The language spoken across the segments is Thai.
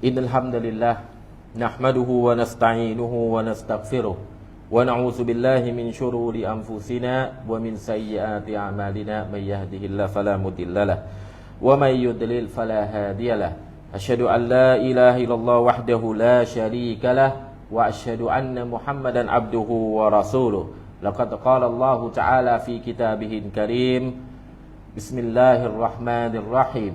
إن الحمد لله نحمده ونستعينه ونستغفره ونعوذ بالله من شرور أنفسنا ومن سيئات أعمالنا من يهده الله فلا مضل له ومن يضلل فلا هادي له. أشهد أن لا إله إلا الله وحده لا شريك له وأشهد أن محمدا عبده ورسوله. لقد قال الله تعالى في كتابه الكريم بسم الله الرحمن الرحيم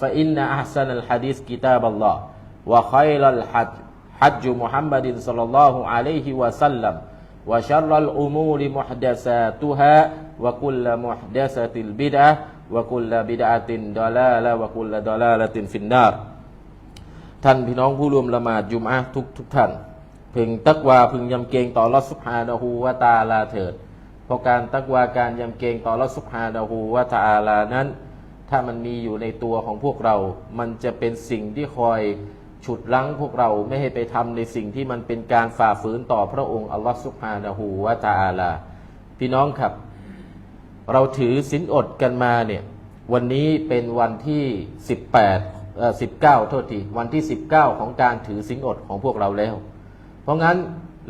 فإن أحسن الحديث كتاب الله وخير الحج حج محمد صلى الله عليه وسلم وشر الأمور محدثاتها وكل محدثة بدعة وكل بدعة ضلالة وكل ضلالة في النار ท่านพี่น้องผู้รวมละหมาดจุมอะห์ทุกทุกท่าน พึงตักวาพึงยำเกรงต่อลอสุภาดาหูวาตาลาเถิด เพราะการตักวาการยำเกรงต่อลอสุภาดาหูวาตาลานั้น ถ้ามันมีอยู่ในตัวของพวกเรา มันจะเป็นสิ่งที่คอยฉุดรั้งพวกเราไม่ให้ไปทำในสิ่งที่มันเป็นการฝ่าฝืนต่อพระองค์อัลลอฮฺสุบฮานะฮูวาตาลา พี่น้องครับ เราถือสินอดกันมาเนี่ย วันนี้เป็นวันที่ 18เอ่อ19 โทษที วันที่ 19 ของการถือสินอดของพวกเราแล้ว เพราะงั้น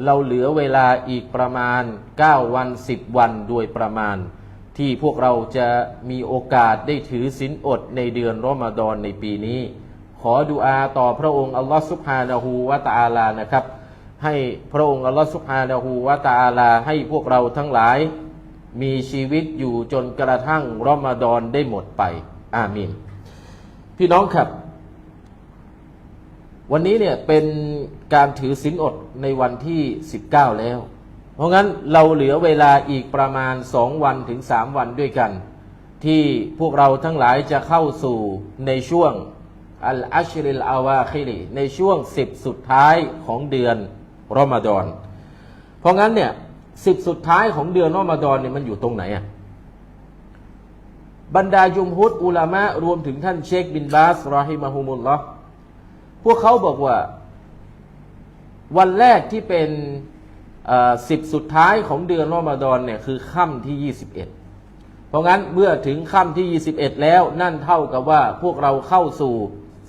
เราเหลือเวลาอีกประมาณ 9 วัน 10 วันโดยประมาณ ที่พวกเราจะมีโอกาสได้ถือสินอดในเดือนรอมฎอนในปีนี้ ขอดุอาต่อพระองค์อัลลอฮฺสุบฮานะฮูวะตะอาลานะครับ ให้พระองค์อัลลอฮฺสุบฮานะฮูวะตะอาลา ให้พวกเราทั้งหลาย มีชีวิตอยู่จนกระทั่งรอมฎอนได้หมดไป อามีนพี่น้องครับ วันนี้เนี่ยเป็นการถือศีลอดในวันที่ 19 แล้ว เพราะงั้นเราเหลือเวลาอีกประมาณ2วันถึง3วันด้วยกัน ที่พวกเราทั้งหลายจะเข้าสู่ในช่วงอัลอัชริลอาวาคิริในช่วง10สุดท้ายของเดือนรอมฎอนเพราะงั้นเนี่ยสิบสุดท้ายของเดือนรอมฎอนเนี่ยมันอยู่ตรงไหนอะบรรดายุมฮุดอุลามะรวมถึงท่านเชคบินบาสรอฮิมะฮุมุลลอพวกเขาบอกว่า วันแรกที่เป็น สิบสุดท้ายของเดือนรอมฎอนเนี่ยคือค่ำที่ 21 เพราะงั้นเมื่อถึงค่ำที่ 21 แล้วนั่นเท่ากับว่าพวกเราเข้าสู่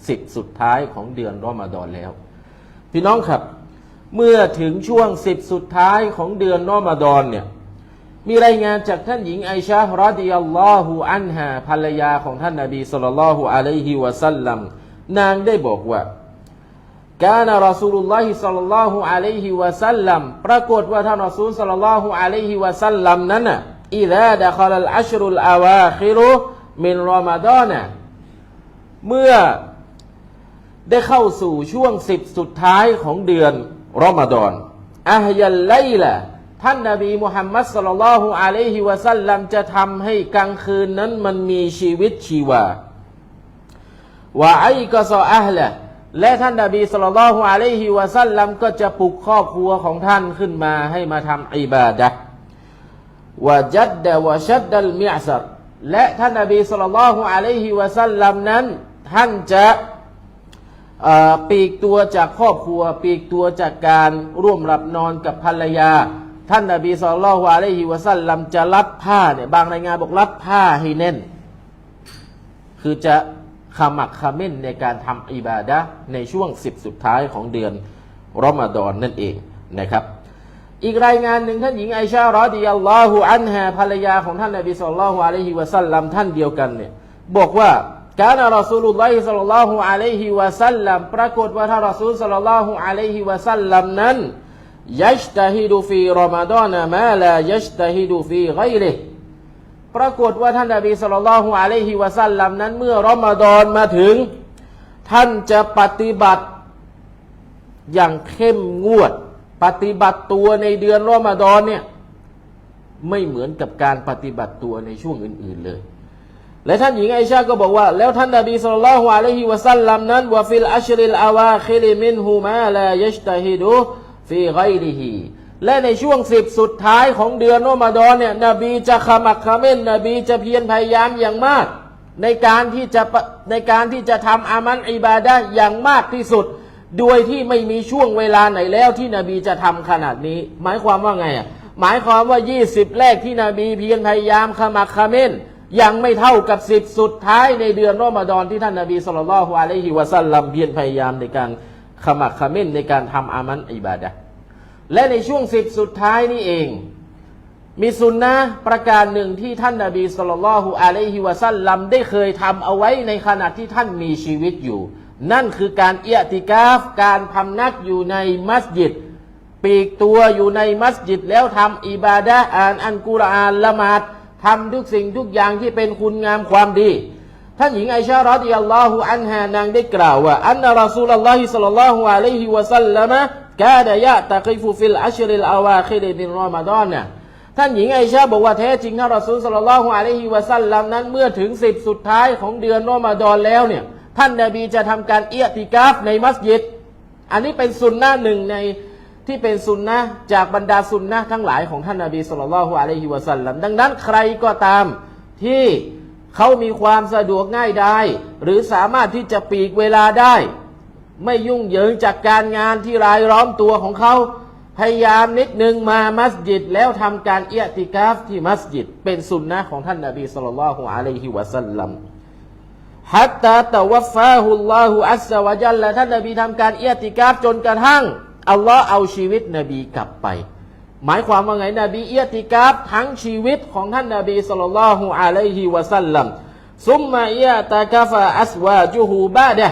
สิบสุดท้ายของเดือนรอมฎอนแล้ว พี่น้องครับ เมื่อถึงช่วงสิบสุดท้ายของเดือนรอมฎอนเนี่ยมีรายงานจากท่านหญิงไอชาฮ์รอดิยัลลอฮุอันฮาภรรยาของท่านนบีสุลต่านละฮุอะลัยฮิวะสัลลัมนางได้บอกว่า กาณรอซูลุลลอฮิสัลลัลลอฮุอะลัยฮิวะสัลลัมปรากฏว่าท่านรอซูลสัลลัลลอฮุอะลัยฮิวะสัลลัมนั้นน่ะอิดะดะคอลัลอัชรุลอาวาคิรุมินรอมฎอนน่ะเมื่อได้เข้าสู่ช่วงสิบสุดท้ายของเดือนรอมฎอนอะฮยัลไลละท่านนบีมุฮัมมัดสุลลัลลอฮุอะลัยฮิวะสัลลัมจะทำให้กลางคืนนั้นมันมีชีวิตชีวาว่าไอกะซออัลละ และท่านนบีสุลต่านละฮ์อะลัยฮิวะสัลลัมก็จะปลุกครอบครัวของท่านขึ้นมาให้มาทำอิบาดะวะจัดดะวะชัดดัลมิอซัรและท่านนบีสุลต่านละฮ์อะลัยฮิวะสัลลัมนั้น ท่านจะปีกตัวจากครอบครัว ปีกตัวจากการร่วมหลับนอนกับภรรยา ท่านนบีสุลต่านละฮ์อะลัยฮิวะสัลลัมจะรับผ้าเนี่ยบางรายงานบอกรับผ้าให้แน่น คือจะ ขมักขม้นในการทำอิบาดะในช่วงสิบสุดท้ายของเดือนรอมฎอนนั่นเองนะครับ อีกรายงานหนึ่งท่านหญิงไอชารอดิยัลลอฮุอันฮาภรรยาของท่านนบีสุลต่านลฮ์อะลัยฮิวะสัลลัมท่านเดียวกันเนี่ยบอกว่าการรอซูลุลลอฮิสัลลัลลอฮุอะลัยฮิวะสัลลัมปรากฏว่าท่านรอซูลสัลลัลลอฮุอะลัยฮิวะสัลลัมนั้นยัชตะฮิดูฟีรอมฎอนมาลายัชตะฮิดูฟีไกริห์ ปรากฏว่าท่านนบีสุลต่านฮุอะลัยฮิวะสัลลัมนั้น เมื่อรอมฎอนมาถึง ท่านจะปฏิบัติอย่างเข้มงวด ปฏิบัติตัวในเดือนรอมฎอนเนี่ยไม่เหมือนกับการปฏิบัติตัวในช่วงอื่น ๆเลย และท่านหญิงไอชาก็บอกว่า แล้วท่านนบีสุลต่านฮ์อะลัยฮิวะสัลลัมนั้นว่าฟิลอัชริลอาวาคิริมินฮูมาลายัชตะฮิดุฟีไกริฮี และในช่วงสิบสุดท้ายของเดือนรอมฎอนเนี่ยนบีจะขมักขม้นนบีจะเพียรพยายามอย่างมาก ในการที่จะในการที่จะทำอามันอิบาดะอย่างมากที่สุด โดยที่ไม่มีช่วงเวลาไหนแล้วที่นบีจะทำขนาดนี้ หมายความว่าไงอะหมายความว่า 20 แรกที่นบีเพียรพยายามขมักขม้นยังไม่เท่ากับสิบสุดท้ายในเดือนรอมฎอนที่ท่านนบีสุลต่านละฮ์อะลัยฮิวะสัลลัมเพียรพยายามในการขมักขม้นในการทำอามันอิบาดะ์ และในช่วงสิบสุดท้ายนี่เอง มีสุนนะประการหนึ่งที่ท่านนาบีสุลต่านละฮ์อะลัยฮิวะสัลลัมได้เคยทำเอาไว้ในขณะที่ท่านมีชีวิตอยู่ นั่นคือการเอียติกาฟ การพำนักอยู่ในมัสยิด ปีกตัวอยู่ในมัสยิดแล้วทำอิบาดะอ่านอันกุรอานละหมาดทำทุกสิ่งทุกอย่างที่เป็นคุณงามความดีท่านหญิงไอชารอดิยัลลอฮุอันฮานางได้กล่าวว่าอันนะรอซูลลอฮิสัลลัลลอฮุอะลัยฮิวะสัลลัมะ กาดะยะตะกิฟุฟิลอัชริลอาวาคิริมินรอมฎอนเนี่ยท่านหญิงไอชาบอกว่าแท้จริงท่านรอซูลสลลัลลอฮุอะลัยฮิวะสัลลัมนั้นเมื่อถึงสิบสุดท้ายของเดือนรอมฎอนแล้วเนี่ยท่านนบีจะทำการเอียติกาฟในมัสยิด อันนี้เป็นสุนนะหนึ่งในที่เป็นสุนนะจากบรรดาสุนนะทั้งหลายของท่านนาบีสุลต่านละฮ์อะลัยฮิวะสัลลัมดังนั้นใครก็ตามที่เขามีความสะดวกง่ายได้ หรือสามารถที่จะปีกเวลาได้ ไม่ยุ่งเหยิงจากการงานที่รายล้อมตัวของเขาพยายามนิดนึงมามัสยิดแล้วทำการเอียติกาฟที่มัสยิด เป็นสุนนะของท่านนาบีสุลต่านละฮ์อะลัยฮิวะสัลลัมฮัตตาตะวัฟฟาฮุลลอฮุอัสซะวะจัลละท่านนบีทำการเอียติกาฟจนกระทั่งอัลลอฮ์เอาชีวิตนบีกลับไป หมายความว่าไงนบีเอียติกาฟทั้งชีวิตของท่านนบีสุลต่านละฮุอะลัยฮิวะสัลลัมซุมมาเอียตะกาฟะอัสวาจุฮูบาดะ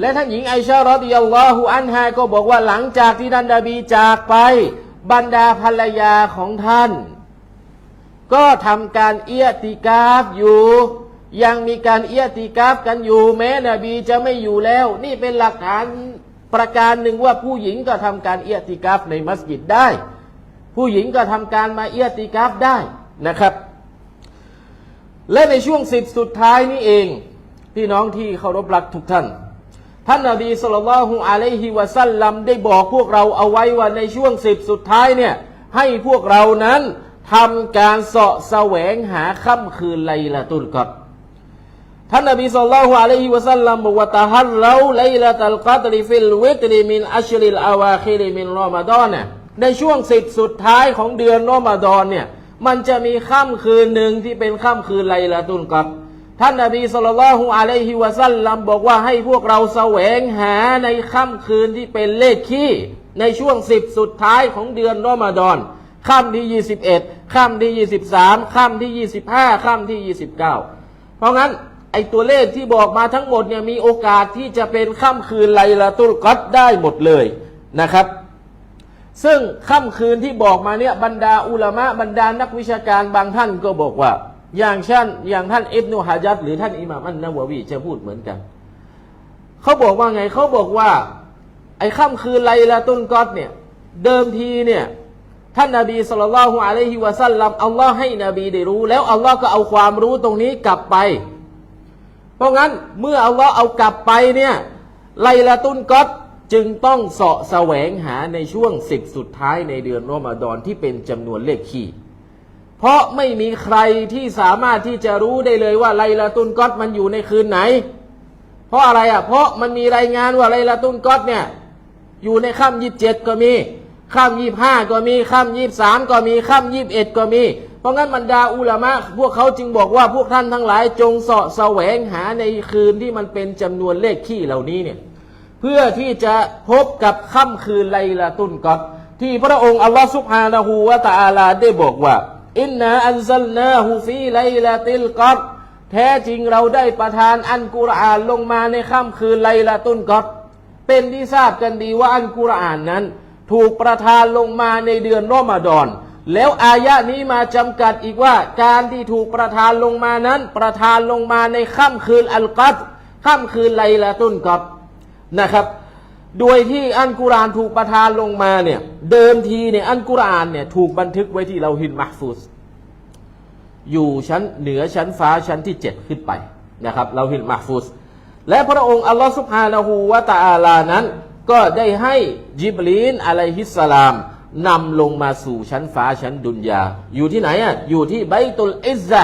และท่านหญิงไอชารอดิยัลลอฮุอันฮาก็บอกว่าหลังจากที่ท่านนบีจากไป บรรดาภรรยาของท่าน ก็ทำการเอียติกาฟอยู่ ยังมีการเอียติกาฟกันอยู่ แม้นบีจะไม่อยู่แล้ว นี่เป็นหลักฐานประการหนึ่งว่าผู้หญิงก็ทำการเอียติกาฟในมัสยิดได้ ผู้หญิงก็ทำการมาเอียติกาฟได้นะครับ และในช่วงสิบสุดท้ายนี้เองพี่น้องที่เคารพรักทุกท่าน ท่านนบีสุลต่านละฮุอะลัยฮิวะสัลลัมได้บอกพวกเราเอาไว้ว่าในช่วงสิบสุดท้ายเนี่ย ให้พวกเรานั้นทำการเสาะแสวงหาค่ำคืนไลละตุลกอดท่านนบีสุลต่านละฮุอะลัยฮิวะสัลลัมบอกว่าตะฮัลเราไลละตัลกัดริฟิลวิตริมินอัชริลอาวาคิริมินรอมฎอนเนี่ยในช่วงสิบสุดท้ายของเดือนรอมฎอนเนี่ยมันจะมีค่ำคืนหนึ่งที่เป็นค่ำคืนไลละตุลกอด ท่านนบีสุลต่านฮุอะลัยฮิวะสัลลัมบอกว่าให้พวกเราแสวงหาในค่ำคืนที่เป็นเลขขี้ ในช่วงสิบสุดท้ายของเดือนรอมฎอนค่ำที่21ค่ำที่23ค่ำที่25ค่ำที่29เก้าเพราะงั้นไอตัวเลขที่บอกมาทั้งหมดเนี่ยมีโอกาสที่จะเป็นค่ำคืนไลละตุลกัดได้หมดเลยนะครับ ซึ่งค่ำคืนที่บอกมาเนี่ยบรรดาอุลามะบรรดานักวิชาการบางท่านก็บอกว่า อย่างเช่นอย่างท่านอิบนุฮะจัดหรือท่านอิหม่ามอันนาววีจะพูดเหมือนกัน เขาบอกว่าไงเขาบอกว่า ไอ้ค่ำคืนไลลาตุนกอดเนี่ย เดิมทีเนี่ย ท่านนาบีสุลต่านละฮุอะลัยฮิวะสัลลัมอัลลอฮ์ให้นบีได้รู้ แล้วอัลลอฮ์ก็เอาความรู้ตรงนี้กลับไป เพราะงั้นเมื่ออัลลอฮ์เอากลับไปเนี่ยไลลาตุนกอดจึงต้องเสาะแสวงหาในช่วงสิบสุดท้ายในเดือนรอมฎอนที่เป็นจำนวนเลขคี่ เพราะไม่มีใครที่สามารถที่จะรู้ได้เลยว่าไลลาตุนก๊อดมันอยู่ในคืนไหน เพราะอะไรอะ เพราะมันมีรายงานว่าไลลาตุนก๊อดเนี่ย อยู่ในค่ำยี่สิบเจ็ดก็มีค่ำยี่ห้าก็มีค่ำยี่สามก็มีค่ำยี่บเอ็ดก็มี เพราะงั้นบรรดาอุลามะพวกเขาจึงบอกว่าพวกท่านทั้งหลายจงเสาะแสวงหาในคืนที่มันเป็นจำนวนเลขขี้เหล่านี้เนี่ย เพื่อที่จะพบกับค่ำคืนไลลาตุนก๊อดที่พระองค์อัลลอฮฺสุบฮานะฮูวะตะอาลาได้บอกว่า อินนาอันซัลนาฮูฟีไลลาติลกอดแท้จริงเราได้ประทานอันกุรอานลงมาในค่ำคืนไลลาตุนกอดเป็นที่ทราบกันดีว่าอันกุรอานนั้น ถูกประทานลงมาในเดือนรอมฎอน แล้วอายะนี้มาจำกัดอีกว่า การที่ถูกประทานลงมานั้น ประทานลงมาในค่ำคืนอัลกัดค่ำคืนไลลาตุนกอดนะครับ โดยที่อันกุรานถูกประทานลงมาเนี่ย เดิมทีเนี่ยอันกุรานเนี่ยถูกบันทึกไว้ที่เราหินมักฟูสอยู่ชั้นเหนือชั้นฟ้าชั้นที่เจ็ดขึ้นไปนะครับเราหินมาฟูสและพระองค์อัลลอฮฺสุบฮานะฮูวะตะอาลานั้น ก็ได้ให้จิบลีนอะลัยฮิสสลามนำลงมาสู่ชั้นฟ้าชั้นดุนยา อยู่ที่ไหนอะอยู่ที่ไบตุลอิซซะ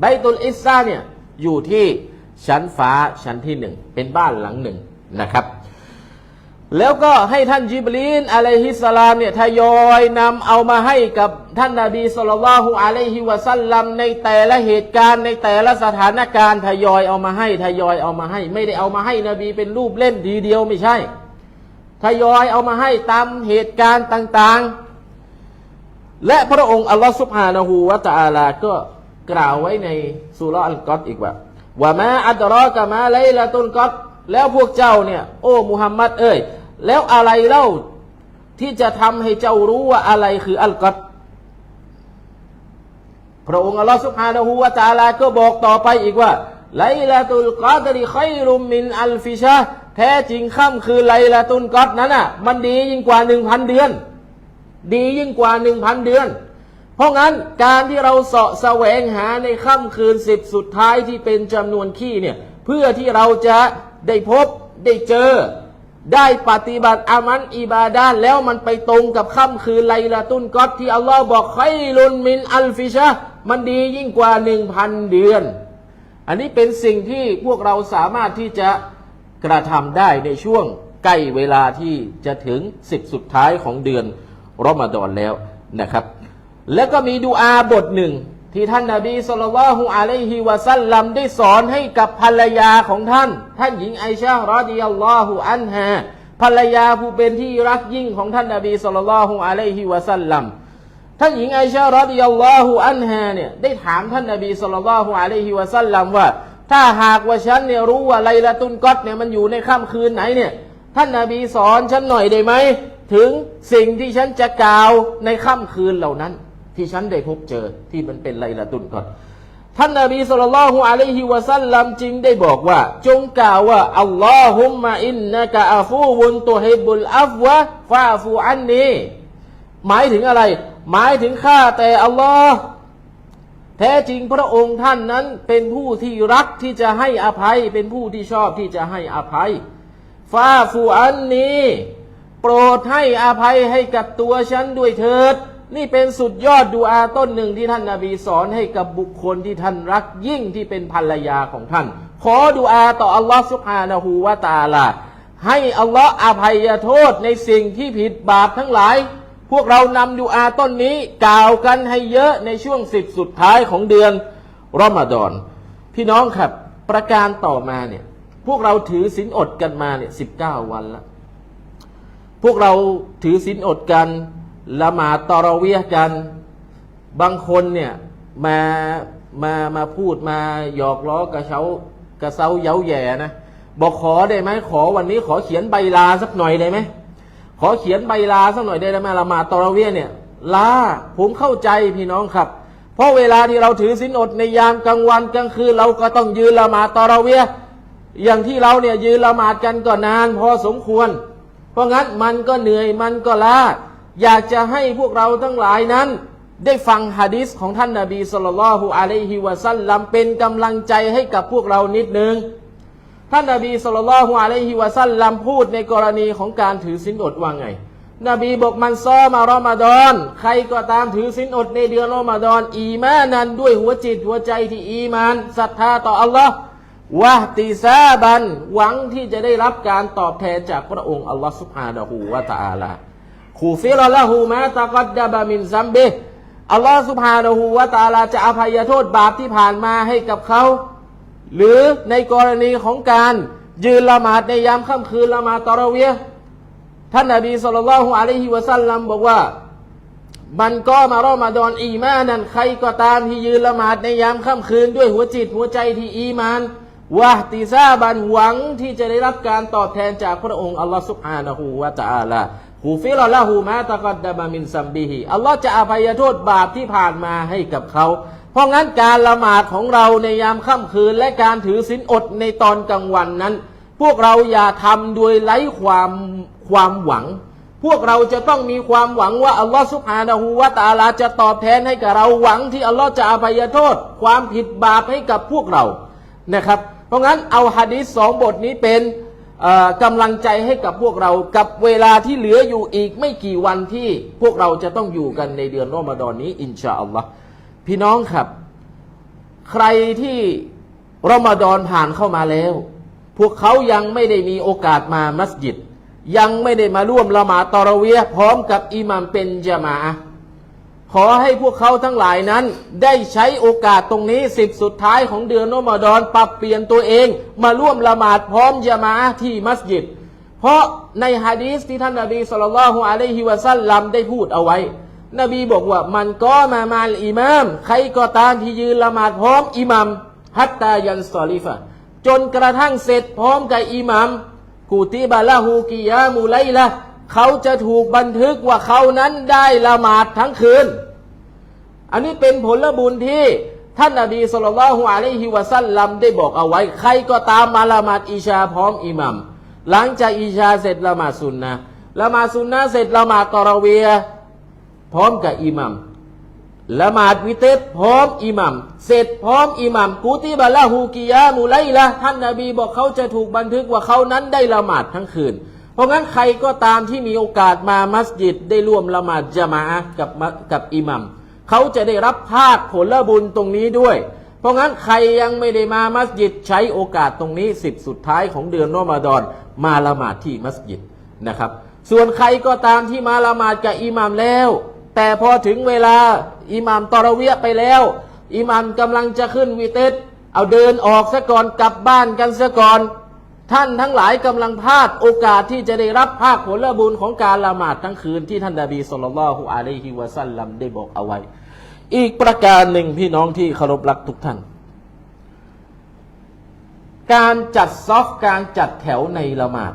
ไบตุลอิซซะเนี่ยอยู่ที่ชั้นฟ้าชั้นที่หนึ่งเป็นบ้านหลังหนึ่งนะครับ แล้วก็ให้ท่านจิบลีนอะลัยฮิสลามเนี่ยทยอยนำเอามาให้กับท่านนาบีสุลต่านฮุอะลัยฮิวะสัลลัมในแต่ละเหตุการณ์ในแต่ละสถานการณ์ทยอยเอามาให้ทยอยเอามาให้ ไม่ได้เอามาให้นบีเป็นรูปเล่นทีเดียวไม่ใช่ ทยอยเอามาให้ตามเหตุการณ์ต่างๆ และพระองค์อัลลอฮฺสุบฮานะฮูวะตะอาลาก็กล่าวไว้ในสุราะอัลกอตอีกว่าว่ามาอัดรอกะมาไลละตุนกอตแล้วพวกเจ้าเนี่ยโอ้มุฮัมมัดเอ้ย แล้วอะไรเล่าที่จะทำให้เจ้ารู้ว่าอะไรคืออัลกอตพระองค์อัลลอฮฺสุบฮานะฮูวะตาลาก็บอกต่อไปอีกว่าไลละตุลกอดริไครุมมินอัลฟิชะแท้จริงค่ำคือไลละตุลกอดนั้นอะ มันดียิ่งกว่าหนึ่งพันเดือน ดียิ่งกว่าหนึ่งพันเดือน เพราะงั้นการที่เราเสาะแสวงหาในค่ำคืนสิบสุดท้ายที่เป็นจำนวนขี้เนี่ย เพื่อที่เราจะได้พบได้เจอ ได้ปฏิบัติอามันอิบาดาแล้วมันไปตรงกับค่ำคืนไลละตุนกอดที่อัลลอฮ์บอกไครุนมินอัลฟิชะมันดียิ่งกว่าหนึ่งพันเดือน อันนี้เป็นสิ่งที่พวกเราสามารถที่จะกระทำได้ในช่วงใกล้เวลาที่จะถึงสิบสุดท้ายของเดือนรอมฎอนแล้วนะครับ แล้วก็มีดูอาบทหนึ่ง ที่ท่านนาบีสุลต่านละฮุอะลัยฮิวะซัลลัมได้สอนให้กับภรรยาของท่าน ท่านหญิงไอชาห์รอดิยัลลอฮุอันฮาภรรยาผู้เป็นที่รักยิ่งของท่านนาบีสุลต่านละฮุอะลัยฮิวะซัลลัมท่านหญิงไอชารอดิยัลลอฮุอันฮาเนี่ยได้ถามท่านนบีสุลต่านละฮุอะลัยฮิวะซัลลัมว่า ถ้าหากว่าฉันเนี่ยรู้ว่าไลละตุนกอดเนี่ยมันอยู่ในค่ำคืนไหนเนี่ยท่านนบีสอนฉันหน่อยได้ไหมถึงสิ่งที่ฉันจะกล่าวในค่ำคืนเหล่านั้น ที่ฉันได้พบเจอที่มันเป็นไลละตุนกอดท่านนบีสุลต่านฮุอะลัยฮิวะซัลลัมจึงได้บอกว่า จงกล่าวว่าอัลลอฮุมมะอินนะกะอาฟูวุนตุฮิบุลอัฟวะฟาฟูอันนี้หมายถึงอะไร หมายถึงข้าแต่อัลลอฮ์แท้จริงพระองค์ท่านนั้นเป็นผู้ที่รักที่จะให้อภัย เป็นผู้ที่ชอบที่จะให้อภัยฟาฟูอันนี้ โปรดให้อภัยให้กับตัวฉันด้วยเถิด นี่เป็นสุดยอดดูอาต้นหนึ่งที่ท่านนาบีสอนให้กับบุคคลที่ท่านรักยิ่งที่เป็นภรรยาของท่าน ขอดูอาต่ออัลลอฮ์สุฮานะฮูวาตาลาให้อัลลอฮ์อภัยโทษในสิ่งที่ผิดบาปทั้งหลาย พวกเรานำดูอาต้นนี้กล่าวกันให้เยอะในช่วงสิบสุดท้ายของเดือนรอมฎอนพี่น้องครับประการต่อมาเนี่ยพวกเราถือศีลอดกันมาเนี่ยสิบเก้าวันละพวกเราถือศีลอดกัน ละหมาดตอรเวียกัน บางคนเนี่ยมามามาพูดมาหยอกล้อกระเช้ากระเซาเย้าแย่นะบอกขอได้ไหมขอวันนี้ขอเขียนใบลาสักหน่อยได้ไหมขอเขียนใบลาสักหน่อยได้ไหมละหมาดตอรเวียเนี่ยลาผมเข้าใจพี่น้องครับ เพราะเวลาที่เราถือศีลอดในยามกลางวันกลางคืนเราก็ต้องยืนละหมาดตอรเวียอย่างที่เราเนี่ยยืนละหมาดกันก็นานพอสมควร เพราะงั้นมันก็เหนื่อยมันก็ล้า อยากจะให้พวกเราทั้งหลายนั้น ได้ฟังฮะดิษของท่านนาบีสุลต่านฮุอะลัยฮิวะซัลลัมเป็นกำลังใจให้กับพวกเรานิดนึง ท่านนาบีสุลต่านฮุอะลัยฮิวะซัลลัมพูดในกรณีของการถือศีลอดว่าไง นบีบอกมันซ้อมารอมฎอน ใครก็ตามถือศีลอดในเดือนรอมฎอน อีมานันด้วยหัวจิตหัวใจที่อีมานศรัทธาต่ออัลลอฮ์วะติซาบันหวังที่จะได้รับการตอบแทนจากพระองค์อัลลอฮ์สุบฮานะฮูวะตะอาลา คูฟิลละหูมาตะกัดดาบามินซัมเบอัลลอฮ์สุบฮานะฮูวะตาลาจะอภัยโทษบาปที่ผ่านมาให้กับเขา หรือในกรณีของการยืนละหมาดในยามค่ำคืนละหมาดตอรเวียท่านนบีสุลต่านอะลัยฮิวะซัลลัมบอกว่ามันก็มารอมาดอนอีมานั่นใครก็ตามที่ยืนละหมาดในยามค่ำคืน ด้วยหัวจิตหัวใจที่อีมานวะติซาบันหวังที่จะได้รับการตอบแทนจากพระองค์อัลลอฮ์สุบฮานะฮูวะตาลา หูฟิรละหูมาตะกัดดะบามินซัมบิฮีอัลลอฮ์จะอภัยโทษบาปที่ผ่านมาให้กับเขา เพราะงั้นการละหมาดของเราในยามค่ำคืน และการถือศีลอดในตอนกลางวันนั้น พวกเราอย่าทำโดยไร้ความความหวัง พวกเราจะต้องมีความหวังว่าอัลลอฮฺสุบฮานะฮูวะตาลาจะตอบแทนให้กับเราหวังที่อัลลอฮ์จะอภัยโทษ ความผิดบาปให้กับพวกเรานะครับ เพราะงั้นเอาฮะดีษสองบทนี้เป็น กำลังใจให้กับพวกเรากับเวลาที่เหลืออยู่อีกไม่กี่วันที่พวกเราจะต้องอยู่กันในเดือนรอมฎอนนี้ อินชาอัลลอฮ์พี่น้องครับ ใครที่รอมฎอนผ่านเข้ามาแล้ว พวกเขายังไม่ได้มีโอกาสมามัสยิด ยังไม่ได้มาร่วมละหมาดตอระเวียพร้อมกับอิหมัมเป็นจามาอะ ขอให้พวกเขาทั้งหลายนั้น ได้ใช้โอกาสตรงนี้สิบสุดท้ายของเดือนรอมฎอนปรับเปลี่ยนตัวเอง มาร่วมละหมาดพร้อมจามาที่มัสยิด เพราะในฮะดีษที่ท่านนบีสุลต่านฮ์อะลัยฮิวะซัลลัมได้พูดเอาไว้ นบีบอกว่ามันก็มามาลอิมาม ใครก็ตามที่ยืนละหมาดพร้อมอิหมัมฮัตตายันซอลิฟะจนกระทั่งเสร็จพร้อมกับอิหมัมกูติบะละฮูกิยามุไลละ เขาจะถูกบันทึกว่าเขานั้นได้ละหมาดทั้งคืน อันนี้เป็นผลบุญที่ท่านนบีสุลต่านฮ์อะลัยฮิวะซัลลัมได้บอกเอาไว้ ใครก็ตามมาละหมาดอิชาพร้อมอิหมัมหลังจากอิชาเสร็จละหมาดสุนนะละหมาดสุนนะเสร็จละหมาดตอราเวียพร้อมกับอิหมัมละหมาดวิเตรพร้อมอิหมัมเสร็จพร้อมอิหมัมกูติบะละฮูกิยามุไลละท่านนบีบอกเขาจะถูกบันทึกว่าเขานั้นได้ละหมาดทั้งคืน เพราะงั้นใครก็ตามที่มีโอกาสมามัสยิดได้ร่วมละหมาดจามะอะกับกับอิหมัมเขาจะได้รับภาคผลบุญตรงนี้ด้วย เพราะงั้นใครยังไม่ได้มามัสยิดใช้โอกาสตรงนี้สิบสุดท้ายของเดือนรอมฎอนมาละหมาดที่มัสยิดนะครับ ส่วนใครก็ตามที่มาละหมาดกับอิหมัมแล้ว แต่พอถึงเวลาอิหมัมตอระเวียะไปแล้วอิหมัมกำลังจะขึ้นวิเตสเอาเดินออกซะก่อนกลับบ้านกันซะก่อน ท่านทั้งหลายกำลังพลาดโอกาสที่จะได้รับภาคผลบุญของการละหมาดทั้งคืนที่ท่านนบีสุลต่านละฮุอะลัยฮิวะซัลลัมได้บอกเอาไว้ อีกประการหนึ่งพี่น้องที่เคารพรักทุกท่าน การจัดซอฟการจัดแถวในละหมาด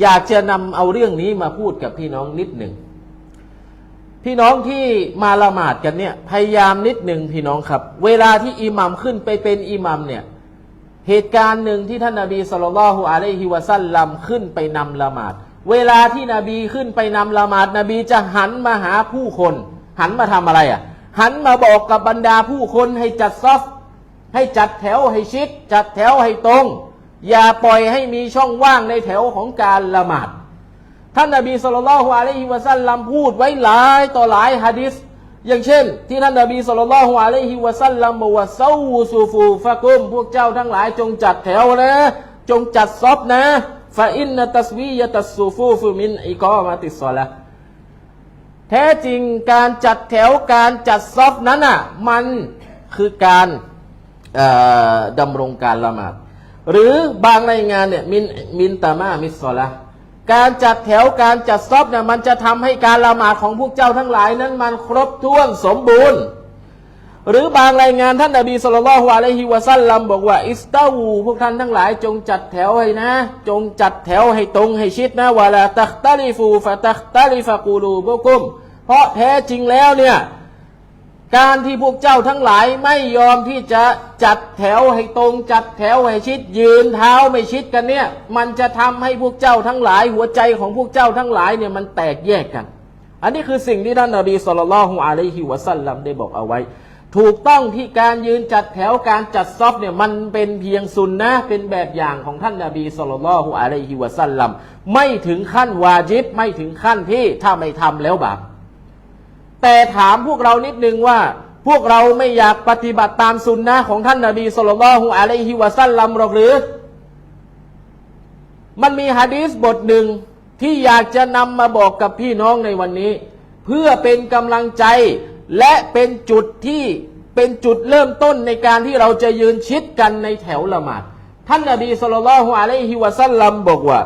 อยากจะนำเอาเรื่องนี้มาพูดกับพี่น้องนิดหนึ่ง พี่น้องที่มาละหมาดกันเนี่ยพยายามนิดหนึ่งพี่น้องครับ เวลาที่อิหมัมขึ้นไปเป็นอิหมัมเนี่ย เหตุการณ์หนึ่งที่ท่านนาบีสุลต่านฮุอะลัยฮิวะซัลลัมขึ้นไปนำละหมาด เวลาที่นบีขึ้นไปนำละหมาด นบีจะหันมาหาผู้คน หันมาทำอะไรอะ หันมาบอกกับบรรดาผู้คนให้จัดซอฟให้จัดแถวให้ชิด จัดแถวให้ตรง อย่าปล่อยให้มีช่องว่างในแถวของการละหมาด ท่านนบีสุลต่านฮุอะลัยฮิวะซัลลัมพูดไว้หลายต่อหลายฮะดิษ อย่างเช่น ที่ท่านนบีสุลต่านละฮุอะลัยฮิวะซัลลัมบอกว่าเซาซูฟูฟะกุมพวกเจ้าทั้งหลายจงจัดแถวนะ จงจัดซอบนะฟาอินนตัสวียะตัสซูฟูฟุมินอิกอมาติสซอละแท้จริงการจัดแถวการจัดซอบนั้นอะมันคือการเอ่อดำรงการละหมาดหรือบางรายงานเนี่ยมินมินตามามิสซอละ การจัดแถวการจัดซอบเนี่ยมันจะทำให้การละหมาดของพวกเจ้าทั้งหลายนั้นมันครบถ้วนสมบูรณ์ หรือบางรายงานท่านนบีสุลต่านละฮ์อะลัยฮิวะซัลลัมบอกว่า อิสตาวูพวกท่านทั้งหลาย จงจัดแถวให้นะ จงจัดแถวให้ตรงให้ชิดนะวะลาตักตาลิฟูฟะตักตาลิฟะกูลูบุกุม เพราะแท้จริงแล้วเนี่ย การที่พวกเจ้าทั้งหลายไม่ยอมที่จะจัดแถวให้ตรง จัดแถวให้ชิด ยืนเท้าไม่ชิดกันเนี่ย มันจะทำให้พวกเจ้าทั้งหลาย หัวใจของพวกเจ้าทั้งหลายเนี่ยมันแตกแยกกัน อันนี้คือสิ่งที่ท่านนบีสุลต่านละฮุอะลัยฮิวะซัลลัมได้บอกเอาไว้ ถูกต้องที่การยืนจัดแถวการจัดซอฟเนี่ยมันเป็นเพียงสุนนะเป็นแบบอย่างของท่านนบีสุลต่านละฮุอะลัยฮิวะซัลลัมไม่ถึงขั้นวาจิบไม่ถึงขั้นที่ถ้าไม่ทำแล้วบาป แต่ถามพวกเรานิดนึงว่า พวกเราไม่อยากปฏิบัติตามสุนนะของท่านนาบีสุลต่านฮุอะลัยฮิวะซัลลัมหรอกหรือ มันมีฮะดีษบทหนึ่งที่อยากจะนำมาบอกกับพี่น้องในวันนี้ เพื่อเป็นกำลังใจ และเป็นจุดที่เป็นจุดเริ่มต้นในการที่เราจะยืนชิดกันในแถวละหมาดท่านนบีสุลต่านฮุอะลัยฮิวะซัลลัมบอกว่า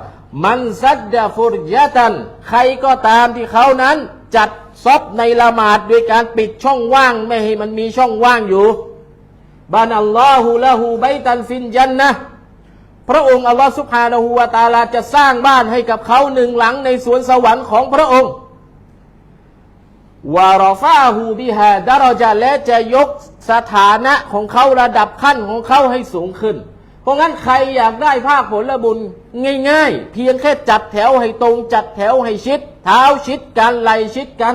มันซัดดะฟุรยะตัน ใครก็ตามที่เขานั้นจัด ซบในละหมาดด้วยการปิดช่องว่างไม่ให้มันมีช่องว่างอยู่บานัลลอฮุละฮูไบตันฟินจันนะพระองค์อัลลอฮฺสุบฮานะฮูวาตาลาจะสร้างบ้านให้กับเขาหนึ่งหลังในสวนสวรรค์ของพระองค์วารฟาฮูบิฮาดารอจาและจะยกสถานะของเขาระดับขั้นของเขาให้สูงขึ้น ราะงั้นใครอยากได้ภาคผลบุญง่ายๆ เพียงแค่จัดแถวให้ตรงจัดแถวให้ชิด เท้าชิดกันไหลชิดกัน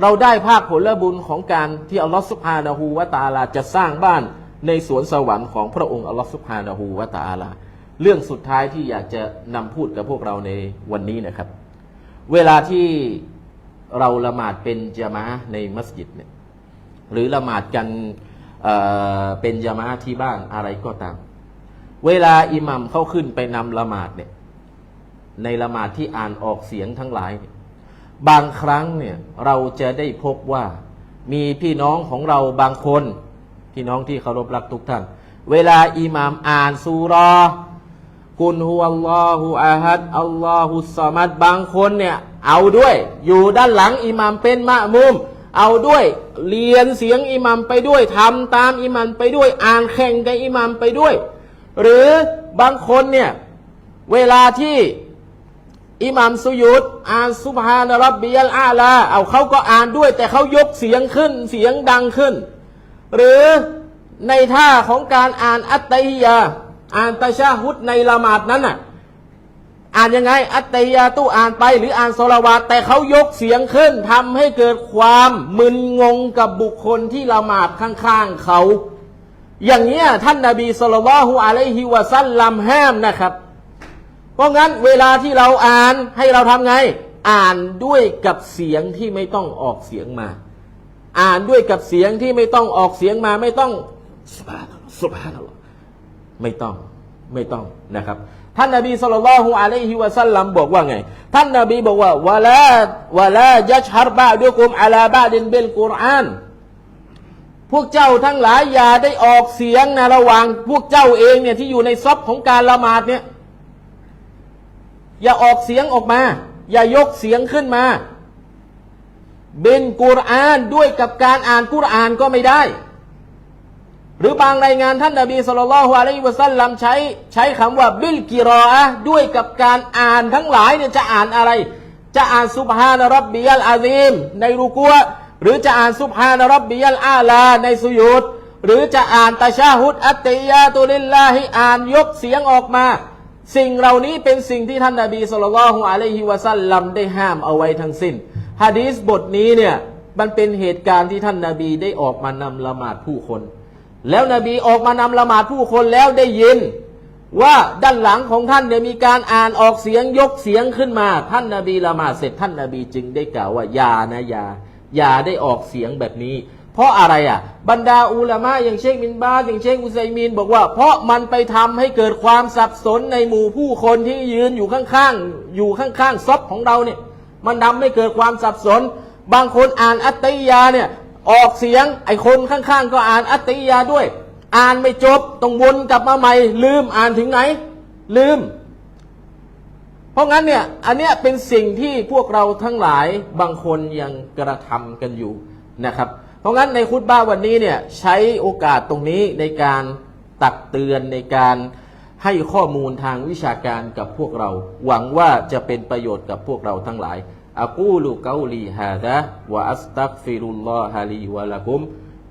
เราได้ภาคผลบุญของการที่อัลลอฮฺสุบฮานาหูวะตาลาจะสร้างบ้านในสวนสวรรค์ของพระองค์อัลลอฮฺสุบฮานาหูวะตาลา เรื่องสุดท้ายที่อยากจะนำพูดกับพวกเราในวันนี้นะครับ เวลาที่เราละหมาดเป็นจามะในมัสยิดเนี่ยหรือละหมาดกันเเป็นจามะที่บ้านอะไรก็ตาม เวลาอิหมัมเข้าขึ้นไปนำละหมาดเนี่ย ในละหมาดที่อ่านออกเสียงทั้งหลายเนี่ยบางครั้งเนี่ย เราจะได้พบว่า มีพี่น้องของเราบางคน พี่น้องที่เคารพรักทุกท่าน เวลาอิหมามอ่านซูรอกุลฮุวัลลอฮุอาฮัดอัลลอฮุสซามัดบางคนเนี่ย เอาด้วย อยู่ด้านหลังอิหมามเป็นมะมุมเอาด้วยเรียนเสียงอิหมามไปด้วยทำตามอิหมามไปด้วย อ่านแข่งกับอิหมามไปด้วย หรือบางคนเนี่ยเวลาที่อิหมัมสุยุดอ่านซุบฮานรับบิยัลอาลาเอาเขาก็อ่านด้วย แต่เขายกเสียงขึ้นเสียงดังขึ้น หรือในท่าของการอ่านอัตตัยาอ่านตะชาฮุดในละหมาดนั้นน่ะอ่านยังไง อัตตัยาตู้อ่านไปหรืออ่านโซลาวาแต่เขายกเสียงขึ้นทำให้เกิดความมึนงงกับบุคคลที่ละหมาดข้างๆเขา อย่างเนี้ยท่านนาบีสุลต่านฮุอะลัยฮิวะซัลลัมห้ามนะครับ เพราะงั้นเวลาที่เราอ่านให้เราทำไง อ่านด้วยกับเสียงที่ไม่ต้องออกเสียงมา อ่านด้วยกับเสียงที่ไม่ต้องออกเสียงมาไม่ต้องสุบฮานัลลอฮ์สุบฮานัลลอฮ์ไม่ต้องไม่ต้องนะครับ ท่านนบีสุลต่านฮุอะลัยฮิวะซัลลัมบอกว่าไง ท่านนบีบอกว่าวะลาวะลายัชฮาร์บะดุกุมอะลาบะดินเบลกุรอาน พวกเจ้าทั้งหลายอย่าได้ออกเสียงนะระหว่างพวกเจ้าเองเนี่ยที่อยู่ในซอบของการละหมาดเนี่ย อย่าออกเสียงออกมา อย่ายกเสียงขึ้นมา เบนกุรอานด้วยกับการอ่านกุรอานก็ไม่ได้ หรือบางรายงานท่านนบีสุลต่านละฮ์อะลัยฮิวะสัลลัมใช้ใช้คำว่าบิลกิรออะห์ด้วยกับการอ่านทั้งหลายเนี่ยจะอ่านอะไร จะอ่านซุบฮานะรับบิยัลอาซีมในรุกัว หรือจะอ่านซุบฮานะรับบิยัลอาลาในสุยุดหรือจะอ่านตะชาฮุดอัตติยาตุลิลลาฮิอ่านยกเสียงออกมา สิ่งเหล่านี้เป็นสิ่งที่ท่านนาบีสุลต่านละฮ์อะลัยฮิวะสัลลัมได้ห้ามเอาไว้ทั้งสิ้นฮะดีษบทนี้เนี่ยมันเป็นเหตุการณ์ที่ท่านนาบีได้ออกมานำละหมาดผู้คน แล้วนบีออกมานำละหมาดผู้คนแล้วได้ยิน ว่าด้านหลังของท่านเนี่ยมีการอ่านออกเสียงยกเสียงขึ้นมา ท่านนาบีละหมาดเสร็จท่านนาบีจึงได้กล่าวว่าอย่านะอย่า อย่าได้ออกเสียงแบบนี้ เพราะอะไรอะ บรรดาอุลามะอย่างเชคบินบาสอย่างเชคอุซัยมีนบอกว่า เพราะมันไปทำให้เกิดความสับสนในหมู่ผู้คนที่ยืนอยู่ข้างๆอยู่ข้างๆซอบของเราเนี่ย มันทำให้เกิดความสับสน บางคนอ่านอัตติยาเนี่ยออกเสียงไอคนข้างๆ ก็อ่านอัตติยาด้วย อ่านไม่จบต้องวนกลับมาใหม่ ลืมอ่านถึงไหน ลืม เพราะงั้นเนี่ยอันเนี้ยเป็นสิ่งที่พวกเราทั้งหลายบางคนยังกระทำกันอยู่นะครับ เพราะงั้นในคุตบ้าวันนี้เนี่ยใช้โอกาสตรงนี้ในการตักเตือนในการให้ข้อมูลทางวิชาการกับพวกเรา หวังว่าจะเป็นประโยชน์กับพวกเราทั้งหลายอากูลูกาลีฮาดะวะอัสตักฟิรุลลอฮะลีวะละกุม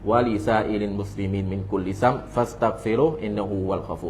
วะลิซาอิลินมุสลิมินมินกุลลิซัมฟัสตักฟิรุอินนูวัลกฟูร